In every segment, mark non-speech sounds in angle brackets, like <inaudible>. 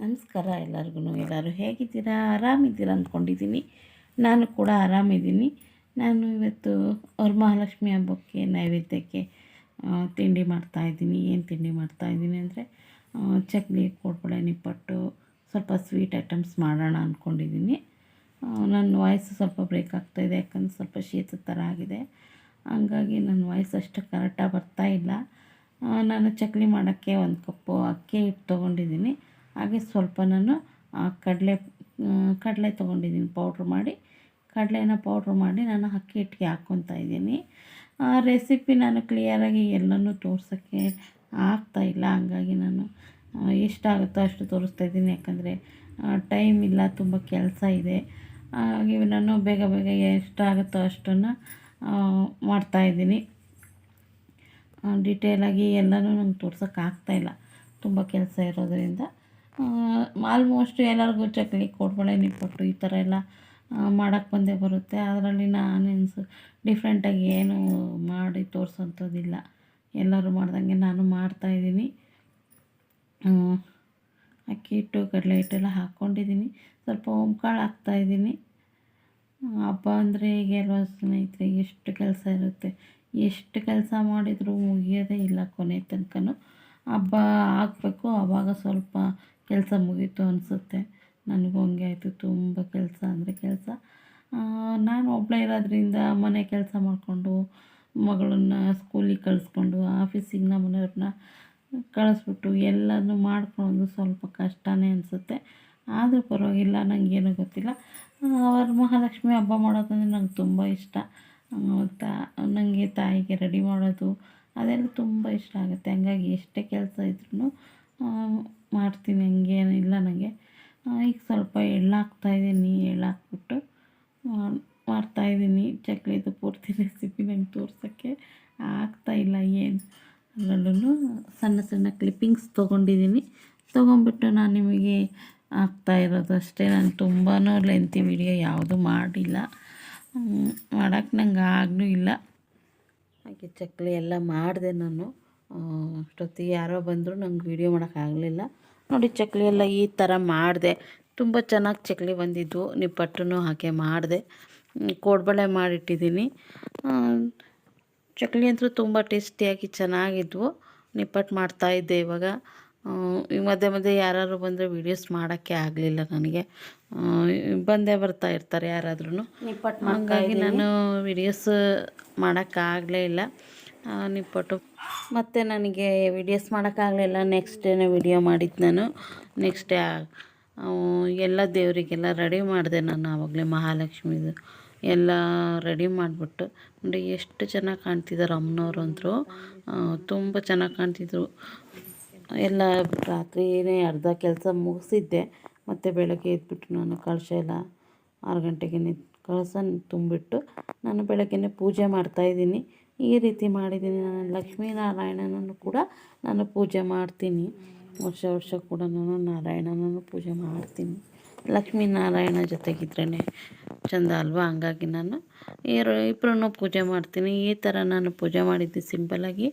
ನಮಸ್ಕಾರ ಎಲ್ಲರಿಗೂ ಎಲ್ಲರೂ ಹೇಗಿದ್ದೀರಾ? ಆರಾಮಿದ್ದೀರಾ ಅಂದ್ಕೊಂಡಿದ್ದೀನಿ. ನಾನು ಕೂಡ ಆರಾಮಿದ್ದೀನಿ. ನಾನು ಇವತ್ತು ಅವ್ರ ಮಹಾಲಕ್ಷ್ಮಿ ಹಬ್ಬಕ್ಕೆ, ನೈವೇದ್ಯಕ್ಕೆ ತಿಂಡಿ ಮಾಡ್ತಾಯಿದ್ದೀನಿ ಏನು ತಿಂಡಿ ಮಾಡ್ತಾಯಿದ್ದೀನಿ ಅಂದರೆ ಚಕ್ಲಿ, ಕೋಡ್ಬಳೆ, ನಿಪ್ಪಟ್ಟು, ಸ್ವಲ್ಪ ಸ್ವೀಟ್ ಐಟಮ್ಸ್ ಮಾಡೋಣ ಅಂದ್ಕೊಂಡಿದ್ದೀನಿ. ನನ್ನ ವಾಯ್ಸ್ ಸ್ವಲ್ಪ ಬ್ರೇಕ್ ಆಗ್ತಾಯಿದೆ ಯಾಕಂದ್ರೆ ಸ್ವಲ್ಪ ಶೀತ ಥರ ಆಗಿದೆ. ಹಂಗಾಗಿ ನನ್ನ ವಾಯ್ಸ್ ಅಷ್ಟು ಕರೆಕ್ಟಾಗಿ ಬರ್ತಾ ಇಲ್ಲ. ನಾನು ಚಕ್ಲಿ ಮಾಡೋಕ್ಕೆ ಒಂದು ಕಪ್ಪು ಅಕ್ಕಿ ಹಿಟ್ಟು ತೊಗೊಂಡಿದ್ದೀನಿ. ಹಾಗೆ ಸ್ವಲ್ಪ ನಾನು ಕಡಲೆ ಕಡಲೆ ತೊಗೊಂಡಿದ್ದೀನಿ ಪೌಡ್ರ್ ಮಾಡಿ. ಕಡಲೆನ ಪೌಡ್ರ್ ಮಾಡಿ ನಾನು ಅಕ್ಕಿ ಹಿಟ್ಟಿಗೆ ಹಾಕ್ಕೊತಾ ಇದ್ದೀನಿ. ರೆಸಿಪಿ ನಾನು ಕ್ಲಿಯರಾಗಿ ಎಲ್ಲನೂ ತೋರ್ಸೋಕ್ಕೆ ಆಗ್ತಾಯಿಲ್ಲ ಹಂಗಾಗಿ ನಾನು ಎಷ್ಟಾಗುತ್ತೋ ಅಷ್ಟು ತೋರಿಸ್ತಾ ಇದ್ದೀನಿ. ಯಾಕಂದರೆ ಟೈಮ್ ಇಲ್ಲ, ತುಂಬ ಕೆಲಸ ಇದೆ. ಹಾಗೆ ನಾನು ಬೇಗ ಬೇಗ ಎಷ್ಟಾಗುತ್ತೋ ಅಷ್ಟನ್ನು ಮಾಡ್ತಾಯಿದ್ದೀನಿ ಡಿಟೇಲಾಗಿ ಎಲ್ಲನೂ ನಂಗೆ ತೋರ್ಸೋಕ್ಕಾಗ್ತಾಯಿಲ್ಲ ತುಂಬ ಕೆಲಸ ಇರೋದರಿಂದ. ಆಲ್ಮೋಸ್ಟ್ ಎಲ್ಲರಿಗೂ ಚಕ್ಲಿ, ಕೋಡ್ಬಳೆ, ನಿಪ್ಪಟ್ಟು ಈ ಥರ ಎಲ್ಲ ಮಾಡೋಕ್ಕೆ ಬಂದೇ ಬರುತ್ತೆ. ಅದರಲ್ಲಿ ನಾನೇನು ಡಿಫ್ರೆಂಟಾಗಿ ಏನು ಮಾಡಿ ತೋರಿಸೋಂಥದ್ದಿಲ್ಲ ಎಲ್ಲರೂ ಮಾಡ್ದಂಗೆ ನಾನು ಮಾಡ್ತಾಯಿದ್ದೀನಿ ಅಕ್ಕಿ ಹಿಟ್ಟು, ಕಡಲೆ ಹಿಟ್ಟೆಲ್ಲ ಹಾಕ್ಕೊಂಡಿದ್ದೀನಿ ಸ್ವಲ್ಪ ಓಂಕಾಳು ಹಾಕ್ತಾಯಿದ್ದೀನಿ ಹಬ್ಬ ಅಂದರೆ ಈಗ ಅಲ್ವಾ ಸ್ನೇಹಿತರೆ ಎಷ್ಟು ಕೆಲಸ ಇರುತ್ತೆ, ಎಷ್ಟು ಕೆಲಸ ಮಾಡಿದರೂ ಮುಗಿಯೋದೇ ಇಲ್ಲ ಕೊನೆ ತನಕನೂ. ಹಬ್ಬ ಆಗಬೇಕು ಆವಾಗ ಸ್ವಲ್ಪ ಕೆಲಸ ಮುಗೀತು ಅನಿಸುತ್ತೆ. ನನಗೂ ಹಂಗೆ ಆಯಿತು, ತುಂಬ ಕೆಲಸ ಅಂದರೆ ಕೆಲಸ. ನಾನು ಒಬ್ಬಳೇ ಇರೋದ್ರಿಂದ ಮನೆ ಕೆಲಸ ಮಾಡಿಕೊಂಡು, ಮಗಳನ್ನ ಸ್ಕೂಲಿಗೆ ಕಳಿಸ್ಕೊಂಡು, ಆಫೀಸಿಗೆ ನಮ್ಮ ಮನೆಯವ್ರನ್ನ ಕಳಿಸ್ಬಿಟ್ಟು ಎಲ್ಲನೂ ಮಾಡ್ಕೊಳೋದು ಸ್ವಲ್ಪ ಕಷ್ಟನೇ ಅನಿಸುತ್ತೆ. ಆದರೂ ಪರವಾಗಿಲ್ಲ ನನಗೇನು ಗೊತ್ತಿಲ್ಲ. ಅವರು ಮಹಾಲಕ್ಷ್ಮಿ ಹಬ್ಬ ಮಾಡೋದಂದರೆ ನಂಗೆ ತುಂಬ ಇಷ್ಟ. ತಾ ನನಗೆ ತಾಯಿಗೆ ರೆಡಿ ಮಾಡೋದು ಅದೆಲ್ಲ ತುಂಬ ಇಷ್ಟ ಆಗುತ್ತೆ. ಹಂಗಾಗಿ ಎಷ್ಟೇ ಕೆಲಸ ಇದ್ರೂ ಮಾಡ್ತೀನಿ, ಹಂಗೇನು ಇಲ್ಲ ನನಗೆ ಈಗ ಸ್ವಲ್ಪ ಎಳ್ಳು ಹಾಕ್ತಾಯಿದ್ದೀನಿ ಎಳ್ಳು ಹಾಕ್ಬಿಟ್ಟು ಮಾಡ್ತಾಯಿದ್ದೀನಿ ಚಕ್ಲಿದು ಪೂರ್ತಿ <laughs> ರೆಸಿಪಿ ನಂಗೆ ತೋರ್ಸೋಕ್ಕೆ ಆಗ್ತಾಯಿಲ್ಲ ಏನು. ಅದರಲ್ಲೂ ಸಣ್ಣ ಸಣ್ಣ ಕ್ಲಿಪ್ಪಿಂಗ್ಸ್ ತೊಗೊಂಡಿದ್ದೀನಿ. ತೊಗೊಂಬಿಟ್ಟು ನಾನು ನಿಮಗೆ ಹಾಕ್ತಾ ಇರೋದು ಅಷ್ಟೇ. ನಾನು ತುಂಬಾ ಲೆಂತಿ ವಿಡಿಯೋ ಯಾವುದೂ ಮಾಡಿಲ್ಲ. ಮಾಡೋಕ್ಕೆ ನಂಗೆ ಆಗಲೂ ಇಲ್ಲ. ಹಾಗೆ ಚಕ್ಲಿ ಎಲ್ಲ ಮಾಡಿದೆ ನಾನು. ಅಷ್ಟೊತ್ತಿಗೆ ಯಾರೋ ಬಂದರೂ ನಂಗೆ ವೀಡಿಯೋ ಮಾಡೋಕ್ಕಾಗಲಿಲ್ಲ ನೋಡಿ ಚಕ್ಲಿ ಎಲ್ಲ ಈ ಥರ ಮಾಡಿದೆ. ತುಂಬ ಚೆನ್ನಾಗಿ ಚಕ್ಲಿ ಬಂದಿದ್ವು ನಿಪ್ಪಟ್ಟನ್ನು ಹಾಗೆ ಮಾಡಿದೆ. ಕೋಡ್ಬಳೆ ಮಾಡಿಟ್ಟಿದ್ದೀನಿ. ಚಕ್ಲಿ ಅಂತೂ ತುಂಬ ಟೇಸ್ಟಿಯಾಗಿ ಚೆನ್ನಾಗಿದ್ವು. ನಿಪ್ಪಟ್ಟು ಮಾಡ್ತಾಯಿದ್ದೆ ಇವಾಗ. ಈ ಮಧ್ಯೆ ಮಧ್ಯೆ ಯಾರಾದ್ರು ಬಂದರೆ ವೀಡಿಯೋಸ್ ಮಾಡೋಕ್ಕೆ ಆಗಲಿಲ್ಲ ನನಗೆ. ಬಂದೇ ಬರ್ತಾ ಇರ್ತಾರೆ ಯಾರಾದ್ರೂ ನಿಪ್ಪಟ್ಟು ಹಾಗಾಗಿ ನಾನು ವಿಡಿಯೋಸ್ ಮಾಡೋಕ್ಕಾಗಲೇ ಇಲ್ಲ. ನಿಪ್ಪಟ್ಟು. ಮತ್ತು ನನಗೆ ವಿಡಿಯೋಸ್ ಮಾಡೋಕ್ಕಾಗಲಿಲ್ಲ ನೆಕ್ಸ್ಟ್ ಡೇನೇ ವಿಡಿಯೋ ಮಾಡಿದ್ದು ನಾನು. ನೆಕ್ಸ್ಟ್ ಡೇ ಎಲ್ಲ ದೇವರಿಗೆಲ್ಲ ರೆಡಿ ಮಾಡಿದೆ ನಾನು ಆವಾಗಲೇ ಮಹಾಲಕ್ಷ್ಮಿದು. ಎಲ್ಲ ರೆಡಿ ಮಾಡಿಬಿಟ್ಟು. ನೋಡಿ ಎಷ್ಟು ಚೆನ್ನಾಗಿ ಕಾಣ್ತಿದ್ದಾರೆ ಅಮ್ಮನವ್ರು ಅಂದರು. ತುಂಬ ಚೆನ್ನಾಗಿ ಕಾಣ್ತಿದ್ರು. ಎಲ್ಲ ರಾತ್ರಿಯೇ ಅರ್ಧ ಕೆಲಸ ಮುಗಿಸಿದ್ದೆ. ಮತ್ತು ಬೆಳಗ್ಗೆ ಎದ್ಬಿಟ್ಟು ನಾನು ಕಳಶ ಎಲ್ಲ ಆರು ಗಂಟೆಗೆ ಕಳಸ ತುಂಬಿಟ್ಟು ನಾನು ಬೆಳಗ್ಗೆನೇ ಪೂಜೆ ಮಾಡ್ತಾಯಿದ್ದೀನಿ ಈ ರೀತಿ ಮಾಡಿದ್ದೀನಿ. ನಾನು ಲಕ್ಷ್ಮೀನಾರಾಯಣನನ್ನು ಕೂಡ ನಾನು ಪೂಜೆ ಮಾಡ್ತೀನಿ. ವರ್ಷ ವರ್ಷ ಕೂಡ ನಾನು ನಾರಾಯಣನನ್ನು ಪೂಜೆ ಮಾಡ್ತೀನಿ. ಲಕ್ಷ್ಮೀನಾರಾಯಣ ಜೊತೆಗಿದ್ರೇ ಚಂದ ಅಲ್ವಾ? ಹಂಗಾಗಿ ನಾನು ಇರೋ ಇಬ್ಬರನ್ನು ಪೂಜೆ ಮಾಡ್ತೀನಿ. ಈ ಥರ ನಾನು ಪೂಜೆ ಮಾಡಿದ್ದು ಸಿಂಪಲ್ಲಾಗಿ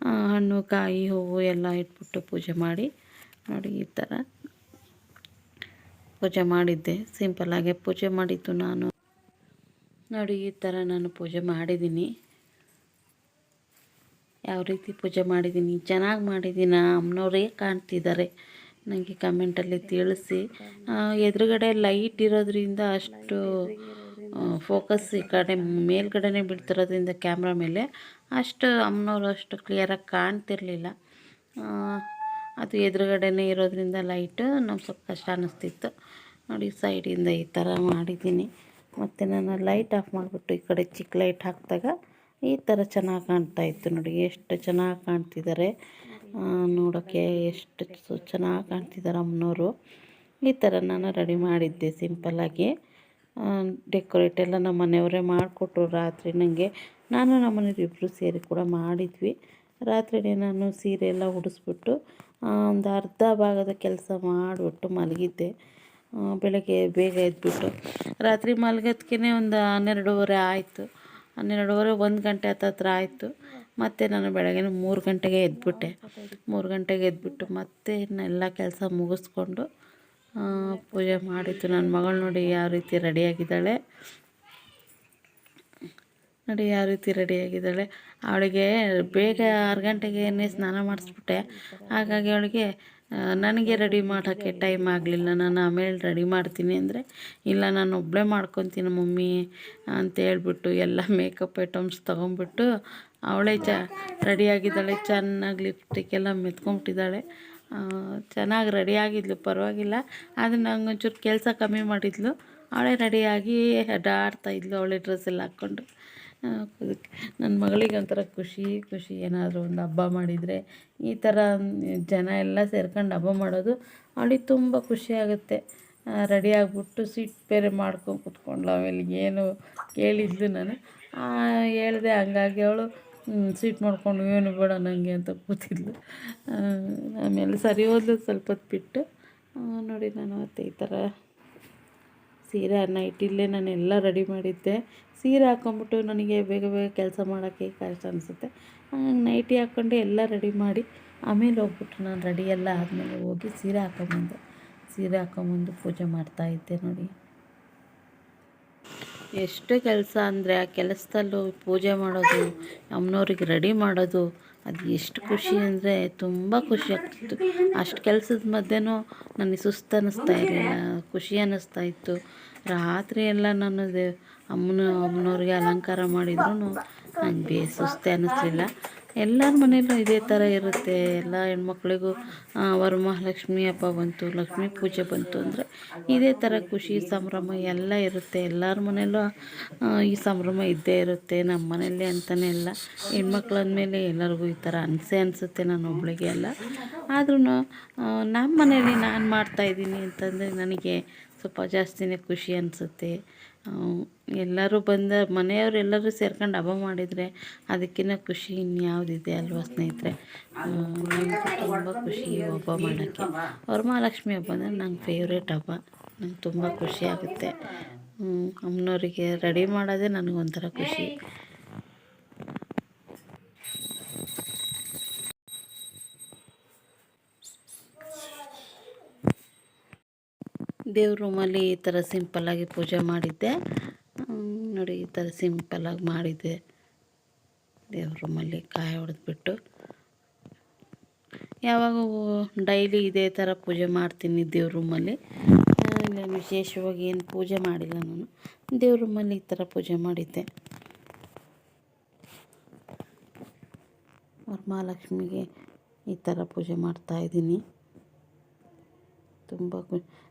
ಹಣ್ಣು, ಕಾಯಿ, ಹೂವು ಎಲ್ಲ ಇಟ್ಬಿಟ್ಟು ಪೂಜೆ ಮಾಡಿ ನೋಡಿ ಈ ಥರ ಪೂಜೆ ಮಾಡಿದ್ದೆ. ಸಿಂಪಲ್ಲಾಗೆ ಪೂಜೆ ಮಾಡಿದ್ದು ನಾನು. ನೋಡಿ ಈ ಥರ ನಾನು ಪೂಜೆ ಮಾಡಿದ್ದೀನಿ. ಯಾವ ರೀತಿ ಪೂಜೆ ಮಾಡಿದ್ದೀನಿ? ಚೆನ್ನಾಗಿ ಮಾಡಿದ್ದೀನ? ಅಮ್ಮನವರೇ ಕಾಣ್ತಿದ್ದಾರೆ. ನನಗೆ ಕಮೆಂಟಲ್ಲಿ ತಿಳಿಸಿ. ಎದುರುಗಡೆ ಲೈಟ್ ಇರೋದ್ರಿಂದ ಅಷ್ಟು ಫೋಕಸ್ ಈ ಕಡೆ ಮೇಲ್ಗಡೆನೇ ಬೀಳ್ತಿರೋದ್ರಿಂದ ಕ್ಯಾಮ್ರಾ ಮೇಲೆ ಅಷ್ಟು ಅಮ್ಮನವರು ಅಷ್ಟು ಕ್ಲಿಯರಾಗಿ ಕಾಣ್ತಿರಲಿಲ್ಲ. ಅದು ಎದುರುಗಡೆನೇ ಇರೋದ್ರಿಂದ ಲೈಟು ನಮ್ಗೆ ಸ್ವಲ್ಪ ಕಷ್ಟ ಅನ್ನಿಸ್ತಿತ್ತು ನೋಡಿ ಸೈಡಿಂದ ಈ ಥರ ಮಾಡಿದ್ದೀನಿ. ಮತ್ತು ನಾನು ಲೈಟ್ ಆಫ್ ಮಾಡಿಬಿಟ್ಟು ಈ ಕಡೆ ಚಿಕ್ಕ ಲೈಟ್ ಹಾಕಿದಾಗ ಈ ಥರ ಚೆನ್ನಾಗಿ ಕಾಣ್ತಾ ಇತ್ತು ನೋಡಿ. ಎಷ್ಟು ಚೆನ್ನಾಗಿ ಕಾಣ್ತಿದ್ದಾರೆ. ನೋಡೋಕ್ಕೆ ಎಷ್ಟು ಚೆನ್ನಾಗಿ ಕಾಣ್ತಿದ್ದಾರೆ ಅಮ್ಮನವರು. ಈ ಥರ ನಾನು ರೆಡಿ ಮಾಡಿದ್ದೆ ಸಿಂಪಲ್ಲಾಗಿ ಡೆಕೋರೇಟ್ ಎಲ್ಲ ನಮ್ಮ ಮನೆಯವರೇ ಮಾಡಿಕೊಟ್ರು ರಾತ್ರಿ. ನನಗೆ ನಾನು ನಮ್ಮ ಮನೇಲಿ ಇಬ್ಬರು ಸೇರಿ ಕೂಡ ಮಾಡಿದ್ವಿ. ರಾತ್ರಿನೇ ನಾನು ಸೀರೆ ಎಲ್ಲ ಉಡಿಸ್ಬಿಟ್ಟು ಒಂದು ಅರ್ಧ ಭಾಗದ ಕೆಲಸ ಮಾಡಿಬಿಟ್ಟು ಮಲಗಿದ್ದೆ. ಬೆಳಗ್ಗೆ ಬೇಗ ಎದ್ಬಿಟ್ಟು. ರಾತ್ರಿ ಮಲಗೋದಕ್ಕೇ ಒಂದು ಹನ್ನೆರಡೂವರೆ ಆಯಿತು. ಹನ್ನೆರಡೂವರೆ ಒಂದು ಗಂಟೆ ಹತ್ತತ್ರ ಆಯಿತು. ಮತ್ತು ನಾನು ಬೆಳಗ್ಗೆ ಮೂರು ಗಂಟೆಗೆ ಎದ್ಬಿಟ್ಟೆ. ಮೂರು ಗಂಟೆಗೆ ಎದ್ಬಿಟ್ಟು ಮತ್ತೆ ಇನ್ನೆಲ್ಲ ಕೆಲಸ ಮುಗಿಸ್ಕೊಂಡು ಪೂಜೆ ಮಾಡಿದ್ದು. ನನ್ನ ಮಗಳು ನೋಡಿ ಯಾವ ರೀತಿ ರೆಡಿಯಾಗಿದ್ದಾಳೆ ನೋಡಿ ಯಾವ ರೀತಿ ರೆಡಿಯಾಗಿದ್ದಾಳೆ ಅವಳಿಗೆ ಬೇಗ ಆರು ಗಂಟೆಗೆ ಸ್ನಾನ ಮಾಡಿಸ್ಬಿಟ್ಟೆ. ಹಾಗಾಗಿ ಅವಳಿಗೆ ನನಗೆ ರೆಡಿ ಮಾಡೋಕ್ಕೆ ಟೈಮ್ ಆಗಲಿಲ್ಲ. ನಾನು ಆಮೇಲೆ ರೆಡಿ ಮಾಡ್ತೀನಿ ಅಂದರೆ, ಇಲ್ಲ, ನಾನು ಒಬ್ಬಳೇ ಮಾಡ್ಕೊತೀನಿ ಮಮ್ಮಿ ಅಂತ ಹೇಳ್ಬಿಟ್ಟು ಎಲ್ಲ ಮೇಕಪ್ ಐಟಮ್ಸ್ ತೊಗೊಂಬಿಟ್ಟು ಅವಳೇ ಚ ರೆಡಿಯಾಗಿದ್ದಾಳೆ ಚೆನ್ನಾಗಿ ಲಿಪ್ಸ್ಟಿಕ್ ಎಲ್ಲ ಮೆತ್ಕೊಂಬಿಟ್ಟಿದ್ದಾಳೆ ಚೆನ್ನಾಗಿ ರೆಡಿಯಾಗಿದ್ಲು ಪರವಾಗಿಲ್ಲ. ಆದರೆ ನಂಗೆ ಒಂಚೂರು ಕೆಲಸ ಕಮ್ಮಿ ಮಾಡಿದ್ಲು. ಅವಳೇ ರೆಡಿಯಾಗಿ ಅಡ್ಡಾಡ್ತಾ ಅವಳೆ ಡ್ರೆಸ್ ಎಲ್ಲ ಹಾಕ್ಕೊಂಡು ನನ್ನ ಮಗಳಿಗೆ ಒಂಥರ ಖುಷಿ ಖುಷಿ. ಏನಾದರೂ ಒಂದು ಹಬ್ಬ ಮಾಡಿದರೆ ಈ ಥರ ಜನ ಎಲ್ಲ ಸೇರ್ಕೊಂಡು ಹಬ್ಬ ಮಾಡೋದು ಅವಳಿಗೆ ತುಂಬ ಖುಷಿಯಾಗುತ್ತೆ ರೆಡಿ ಆಗಿಬಿಟ್ಟು ಸೀಟ್ ಬೇರೆ ಮಾಡ್ಕೊಂಡು ಕುತ್ಕೊಂಡ್ಳು. ಆಮೇಲೆ ಏನು ಕೇಳಿದ್ಲು ನಾನು. ಹೇಳಿದೆ ಹಂಗಾಗಿ ಅವಳು ಸ್ವೀಟ್ ಮಾಡ್ಕೊಂಡು ಏನು ಬೇಡ ನನಗೆ ಅಂತ ಕೂತಿದ್ಲು. ಆಮೇಲೆ ಸರಿ ಹೋದ್ಲು ಸ್ವಲ್ಪ ಹೊತ್ತು ಬಿಟ್ಟು. ನೋಡಿ ನಾನು ಮತ್ತೆ ಈ ಥರ ಸೀರೆ ನೈಟಿಲ್ಲೇ ನಾನು ಎಲ್ಲ ರೆಡಿ ಮಾಡಿದ್ದೆ. ಸೀರೆ ಹಾಕ್ಕೊಂಬಿಟ್ಟು ನನಗೆ ಬೇಗ ಬೇಗ ಕೆಲಸ ಮಾಡೋಕ್ಕೆ ಕಷ್ಟ ಅನಿಸುತ್ತೆ. ಹಂಗಾಗಿ ನೈಟಿ ಹಾಕ್ಕೊಂಡು ಎಲ್ಲ ರೆಡಿ ಮಾಡಿ ಆಮೇಲೆ ಹೋಗ್ಬಿಟ್ಟು ನಾನು ರೆಡಿ ಎಲ್ಲ ಆದಮೇಲೆ ಹೋಗಿ ಸೀರೆ ಹಾಕ್ಕೊಂಬಂದೆ ಸೀರೆ ಹಾಕ್ಕೊಂಬಂದು ಪೂಜೆ ಮಾಡ್ತಾಯಿದ್ದೆ ನೋಡಿ. ಎಷ್ಟು ಕೆಲಸ ಅಂದರೆ ಆ ಕೆಲಸದಲ್ಲೂ ಪೂಜೆ ಮಾಡೋದು ಅಮ್ಮನವ್ರಿಗೆ ರೆಡಿ ಮಾಡೋದು ಅದು ಎಷ್ಟು ಖುಷಿ ಅಂದರೆ ತುಂಬ ಖುಷಿ ಆಗ್ತಿತ್ತು. ಅಷ್ಟು ಕೆಲಸದ ಮಧ್ಯೆನೂ ನನಗೆ ಸುಸ್ತು ಅನ್ನಿಸ್ತಾ ಇರಲಿಲ್ಲ, ಖುಷಿ ಅನ್ನಿಸ್ತಾ ಇತ್ತು. ರಾತ್ರಿ ಎಲ್ಲ ನಾನು ಅಮ್ಮನ ಅಮ್ಮನವ್ರಿಗೆ ಅಲಂಕಾರ ಮಾಡಿದ್ರು ನಂಗೆ ಬೇ ಸುಸ್ತೇ ಅನ್ನಿಸ್ಲಿಲ್ಲ. ಎಲ್ಲರ ಮನೆಯಲ್ಲೂ ಇದೇ ಥರ ಇರುತ್ತೆ. ಎಲ್ಲ ಹೆಣ್ಮಕ್ಳಿಗೂ ವರಮಹಾಲಕ್ಷ್ಮಿ ಹಬ್ಬ ಬಂತು, ಲಕ್ಷ್ಮೀ ಪೂಜೆ ಬಂತು ಅಂದರೆ ಇದೇ ಥರ ಖುಷಿ, ಸಂಭ್ರಮ ಎಲ್ಲ ಇರುತ್ತೆ. ಎಲ್ಲರ ಮನೆಯಲ್ಲೂ ಈ ಸಂಭ್ರಮ ಇದ್ದೇ ಇರುತ್ತೆ. ನಮ್ಮ ಮನೆಯಲ್ಲಿ ಅಂತಲೇ ಇಲ್ಲ. ಹೆಣ್ಮಕ್ಳು ಅಂದಮೇಲೆ ಎಲ್ಲರಿಗೂ ಈ ಥರ ಅನಿಸೆ ಅನಿಸುತ್ತೆ ನಾನು ಒಬ್ಬಳಿಗೆ ಅಲ್ಲ ಆದ್ರೂ ನಮ್ಮ ಮನೇಲಿ ನಾನು ಮಾಡ್ತಾಯಿದ್ದೀನಿ ಅಂತಂದರೆ ನನಗೆ ಸ್ವಲ್ಪ ಜಾಸ್ತಿನೇ ಖುಷಿ ಅನಿಸುತ್ತೆ. ಎಲ್ಲರೂ ಬಂದ ಮನೆಯವರೆಲ್ಲರೂ ಸೇರ್ಕೊಂಡು ಹಬ್ಬ ಮಾಡಿದರೆ ಅದಕ್ಕಿಂತ ಖುಷಿ ಇನ್ಯಾವುದಿದೆ ಅಲ್ವಾ ಸ್ನೇಹಿತರೆ? ನನಗೆ ತುಂಬ ಖುಷಿ ಹಬ್ಬ ಮಾಡೋಕ್ಕೆ. ವರಮಹಾಲಕ್ಷ್ಮಿ ಹಬ್ಬ ಅಂದರೆ ನಂಗೆ ಫೇವ್ರೇಟ್ ಹಬ್ಬ. ನಂಗೆ ತುಂಬ ಖುಷಿ ಆಗುತ್ತೆ. ಅಮ್ಮನವರಿಗೆ ರೆಡಿ ಮಾಡೋದೇ ನನಗೊಂಥರ ಖುಷಿ. ದೇವ್ರ ರೂಮಲ್ಲಿ ಈ ಥರ ಸಿಂಪಲ್ಲಾಗಿ ಪೂಜೆ ಮಾಡಿದ್ದೆ. ನೋಡಿ ಈ ಥರ ಸಿಂಪಲ್ಲಾಗಿ ಮಾಡಿದ್ದೆ. ದೇವ್ರ ರೂಮಲ್ಲಿ ಕಾಯಿ ಹೊಡೆದ್ಬಿಟ್ಟು. ಯಾವಾಗ ಡೈಲಿ ಇದೇ ಥರ ಪೂಜೆ ಮಾಡ್ತೀನಿ ದೇವ್ರ ರೂಮಲ್ಲಿ. ವಿಶೇಷವಾಗಿ ಏನು ಪೂಜೆ ಮಾಡಿಲ್ಲ ನಾನು. ದೇವ್ರ ರೂಮಲ್ಲಿ ಈ ಥರ ಪೂಜೆ ಮಾಡಿದ್ದೆ. ವರಮಹಾಲಕ್ಷ್ಮಿಗೆ ಈ ಥರ ಪೂಜೆ ಮಾಡ್ತಾಯಿದ್ದೀನಿ ತುಂಬ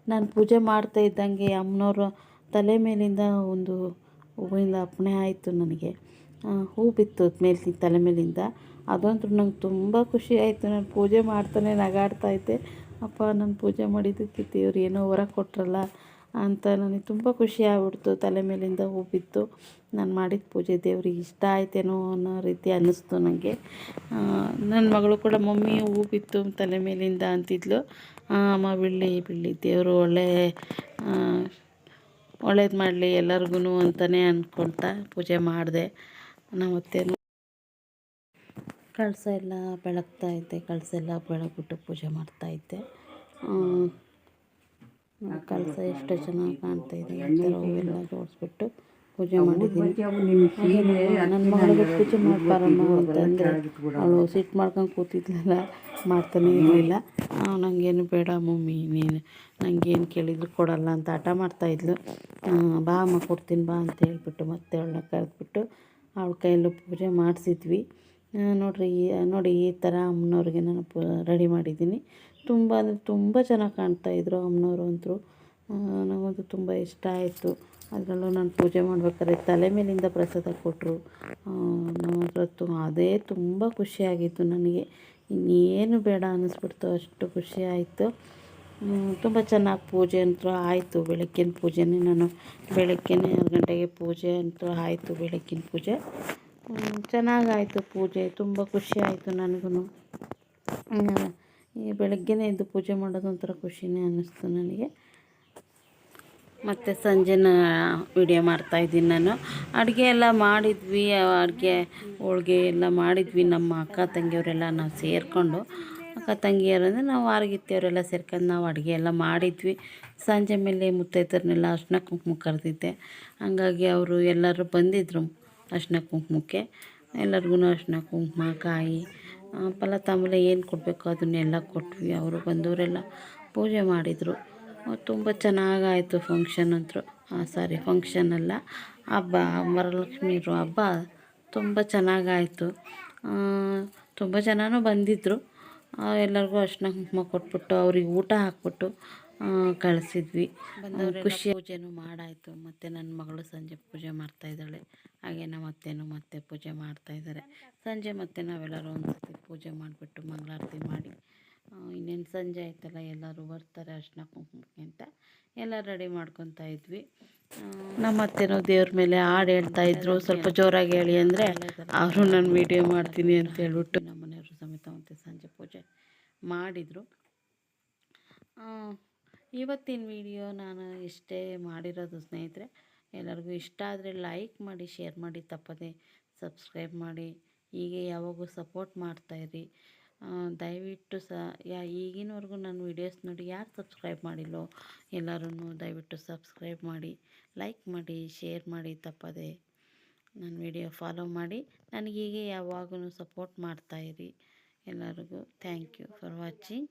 ನಾನು ಪೂಜೆ ಮಾಡ್ತಾ ಇದ್ದಂಗೆ ಅಮ್ಮನವರು ತಲೆ ಮೇಲಿಂದ ಒಂದು ಹೂವಿಂದ ಅಪ್ಪಣೆ ಆಯಿತು ನನಗೆ. ಹೂ ಬಿತ್ತು ಮೇಲೆ, ತಲೆ ಮೇಲಿಂದ. ಅದಂತೂ ನಂಗೆ ತುಂಬ ಖುಷಿ ಆಯಿತು. ನಾನು ಪೂಜೆ ಮಾಡ್ತಾನೆ ನಗಾಡ್ತಾ ಇದ್ದೆ. ಅಪ್ಪ, ನಾನು ಪೂಜೆ ಮಾಡಿದ್ದಕ್ಕೆ ದೇವ್ರು ಏನೋ ಹೊರ ಕೊಟ್ರಲ್ಲ ಅಂತ ನನಗೆ ತುಂಬ ಖುಷಿ ಆಗ್ಬಿಡ್ತು. ತಲೆ ಮೇಲಿಂದ ಹೂ ಬಿತ್ತು. ನಾನು ಮಾಡಿದ ಪೂಜೆ ದೇವ್ರಿಗೆ ಇಷ್ಟ ಆಯ್ತೇನೋ ಅನ್ನೋ ರೀತಿ ಅನ್ನಿಸ್ತು ನನಗೆ ನನ್ನ ಮಗಳು ಕೂಡ, ಮಮ್ಮಿ, ಹೂ ಬಿತ್ತು ತಲೆ ಮೇಲಿಂದ ಅಂತಿದ್ಲು. ಅಮ್ಮ ಬಿಡಲಿ ಬಿಡಲಿ, ದೇವರು ಒಳ್ಳೆ ಒಳ್ಳೇದು ಮಾಡಲಿ ಎಲ್ಲರಿಗೂ ಅಂತಲೇ ಅಂದ್ಕೊಳ್ತಾ ಪೂಜೆ ಮಾಡಿದೆ. ನಾವತ್ತೇನು ಕಳಸ ಎಲ್ಲ ಬೆಳಗ್ತಾ ಇದ್ದೆ ಕಳಸ ಎಲ್ಲ ಬೆಳಗ್ಬಿಟ್ಟು ಪೂಜೆ ಮಾಡ್ತಾ ಇದ್ದೆ. ಕಳಸ ಎಷ್ಟು ಚೆನ್ನಾಗಿ ಕಾಣ್ತಾ ಇದೆ ಈ ಹೂವೆಲ್ಲ ಜೋಡಿಸ್ಬಿಟ್ಟು. ಪೂಜೆ ಮಾಡಿದ್ದೀನಿ ನನ್ನ ಮಗಳಿಗೆ ಪೂಜೆ ಮಾಡ್ತಾರಮ್ಮ ಅಂತಂದರೆ ಅವಳು ಸಿಟ್ಟು ಮಾಡ್ಕೊಂಡು ಕೂತಿದ್ಲಲ್ಲ ಮಾಡ್ತಾನೆ ಇರಲಿಲ್ಲ. ನನಗೇನು ಬೇಡ ಮಮ್ಮಿ ನೀನು ನನಗೇನು ಕೇಳಿದ್ರು ಕೊಡಲ್ಲ ಅಂತ ಹಠ ಮಾಡ್ತಾಯಿದ್ಲು ಬಾ ಅಮ್ಮ ಕೊಡ್ತೀನಿ ಬಾ ಅಂತ ಹೇಳ್ಬಿಟ್ಟು ಮತ್ತೆ ಅವಳನ್ನ ಕರೆದ್ಬಿಟ್ಟು ಅವಳ ಕೈಯಲ್ಲೂ ಪೂಜೆ ಮಾಡಿಸಿದ್ವಿ. ನೋಡಿರಿ ನೋಡಿ ಈ ಥರ ಅಮ್ಮನವ್ರಿಗೆ ನಾನು ಪೂ ರೆಡಿ ಮಾಡಿದ್ದೀನಿ. ತುಂಬ ಅಂದರೆ ತುಂಬ ಚೆನ್ನಾಗಿ ಕಾಣ್ತಾಯಿದ್ರು ಅಮ್ಮನವರು ಅಂತೂ ನನಗಂತೂ ತುಂಬ ಇಷ್ಟ ಆಯಿತು. ಅದರಲ್ಲೂ ನಾನು ಪೂಜೆ ಮಾಡ್ಬೇಕಾದ್ರೆ ತಲೆ ಮೇಲಿಂದ ಪ್ರಸಾದ ಕೊಟ್ಟರು. ನಮ್ಮದು ಅದೇ ತುಂಬ ಖುಷಿಯಾಗಿತ್ತು ನನಗೆ. ಇನ್ನೇನು ಬೇಡ ಅನ್ನಿಸ್ಬಿಡ್ತು, ಅಷ್ಟು ಖುಷಿ ಆಯಿತು. ತುಂಬ ಚೆನ್ನಾಗಿ ಪೂಜೆ ಅಂತೂ ಆಯಿತು. ಬೆಳಗ್ಗಿನ ಪೂಜೆನೇ ನಾನು, ಬೆಳಗ್ಗೆನೆ ಆರು ಗಂಟೆಗೆ ಪೂಜೆ ಅಂತೂ ಆಯಿತು, ಬೆಳಗ್ಗಿನ ಪೂಜೆ. ಚೆನ್ನಾಗಾಯಿತು ಪೂಜೆ, ತುಂಬ ಖುಷಿ ಆಯಿತು ನನಗೂ ಬೆಳಗ್ಗೆನೇ ಎದ್ದು ಪೂಜೆ ಮಾಡೋದು ಒಂಥರ ಖುಷಿನೇ ಅನ್ನಿಸ್ತು ನನಗೆ. ಮತ್ತು ಸಂಜೆನ ವಿಡಿಯೋ ಮಾಡ್ತಾಯಿದ್ದೀನಿ ನಾನು. ಅಡುಗೆ ಎಲ್ಲ ಮಾಡಿದ್ವಿ, ಅಡುಗೆ, ಹೋಳ್ಗೆ ಎಲ್ಲ ಮಾಡಿದ್ವಿ. ನಮ್ಮ ಅಕ್ಕ ತಂಗಿಯವರೆಲ್ಲ ನಾವು ಸೇರಿಕೊಂಡು, ಅಕ್ಕ ತಂಗಿಯರಂದರೆ ನಾವು ವಾರಗಿತ್ತಿಯವರೆಲ್ಲ ಸೇರ್ಕೊಂಡು ನಾವು ಅಡುಗೆ ಎಲ್ಲ ಮಾಡಿದ್ವಿ. ಸಂಜೆ ಮೇಲೆ ಮುತ್ತೈದರನ್ನೆಲ್ಲ ಅರ್ಶಿನ ಕುಂಕುಮ ಕರೆದಿದ್ದೆ. ಹಂಗಾಗಿ ಅವರು ಎಲ್ಲರೂ ಬಂದಿದ್ದರು ಅರ್ಶಿನ ಕುಂಕುಮಕ್ಕೆ. ಎಲ್ಲರಿಗೂ ಅರ್ಶಿನ ಕುಂಕುಮ, ಕಾಯಿ ಫಲ, ತಾಂಬೂಲ ಏನು ಕೊಡಬೇಕು ಅದನ್ನೆಲ್ಲ ಕೊಟ್ವಿ. ಅವರು ಬಂದವರೆಲ್ಲ ಪೂಜೆ ಮಾಡಿದರು. ತುಂಬ ಚೆನ್ನಾಗಾಯಿತು ಫಂಕ್ಷನ್ ಅಂತೂ. ಸಾರಿ ಫಂಕ್ಷನ್ ಅಲ್ಲ. ಹಬ್ಬ ವರಲಕ್ಷ್ಮೀರು ಹಬ್ಬ ತುಂಬ ಚೆನ್ನಾಗಾಯಿತು. ತುಂಬ ಜನನೂ ಬಂದಿದ್ದರು ಎಲ್ಲರಿಗೂ ಅರ್ಶಿನ ಕುಂಕುಮ ಕೊಟ್ಬಿಟ್ಟು ಅವ್ರಿಗೆ ಊಟ ಹಾಕ್ಬಿಟ್ಟು ಕಳಿಸಿದ್ವಿ. ಖುಷಿ ಪೂಜೆನೂ ಮಾಡಾಯಿತು. ಮತ್ತು ನನ್ನ ಮಗಳು ಸಂಜೆ ಪೂಜೆ ಮಾಡ್ತಾಯಿದ್ದಾಳೆ ಹಾಗೆ ನಮ್ಮ ಅತ್ತೆನೂ ಮತ್ತೆ ಪೂಜೆ ಮಾಡ್ತಾಯಿದ್ದಾರೆ ಸಂಜೆ ಮತ್ತೆ ನಾವೆಲ್ಲರೂ ಒಂದು ಪೂಜೆ ಮಾಡಿಬಿಟ್ಟು ಮಂಗಳಾರತಿ ಮಾಡಿ ಇನ್ನೇನು ಸಂಜೆ ಆಯ್ತಲ್ಲ, ಎಲ್ಲರೂ ಬರ್ತಾರೆ ಅರ್ಶಿನ ಕುಂಕುಮಕ್ಕೆ ಅಂತ. ಎಲ್ಲ ರೆಡಿ ಮಾಡ್ಕೊತಾ ಇದ್ವಿ. ನಮ್ಮ ಅತ್ತೆನೋ ದೇವ್ರ ಮೇಲೆ ಹಾಡು ಹೇಳ್ತಾ ಇದ್ರು. ಸ್ವಲ್ಪ ಜೋರಾಗಿ ಹೇಳಿ ಅಂದರೆ ಅವರು ನಾನು ವೀಡಿಯೋ ಮಾಡ್ತೀನಿ ಅಂತ ಹೇಳ್ಬಿಟ್ಟು ನಮ್ಮ ಮನೆಯವರು ಸಮೇತ ಮತ್ತೆ ಸಂಜೆ ಪೂಜೆ ಮಾಡಿದರು. ಇವತ್ತಿನ ವಿಡಿಯೋ ನಾನು ಇಷ್ಟೇ ಮಾಡಿರೋದು ಸ್ನೇಹಿತರೆ. ಎಲ್ಲರಿಗೂ ಇಷ್ಟ ಆದರೆ ಲೈಕ್ ಮಾಡಿ ಶೇರ್ ಮಾಡಿ, ತಪ್ಪದೆ ಸಬ್ಸ್ಕ್ರೈಬ್ ಮಾಡಿ. ಹೀಗೆ ಯಾವಾಗೂ ಸಪೋರ್ಟ್ ಮಾಡ್ತಾಯಿರಿ ದಯವಿಟ್ಟು ಸ, ಯಾ, ಈಗಿನವರೆಗೂ ನನ್ನ ವೀಡಿಯೋಸ್ ನೋಡಿ ಯಾರು ಸಬ್ಸ್ಕ್ರೈಬ್ ಮಾಡಿಲ್ಲೋ ಎಲ್ಲರೂ ದಯವಿಟ್ಟು ಸಬ್ಸ್ಕ್ರೈಬ್ ಮಾಡಿ ಲೈಕ್ ಮಾಡಿ ಶೇರ್ ಮಾಡಿ ತಪ್ಪದೆ ನನ್ನ ವಿಡಿಯೋ ಫಾಲೋ ಮಾಡಿ. ನನಗೀಗೆ ಯಾವಾಗೂ ಸಪೋರ್ಟ್ ಮಾಡ್ತಾಯಿರಿ ಎಲ್ಲರಿಗೂ. Thank you for watching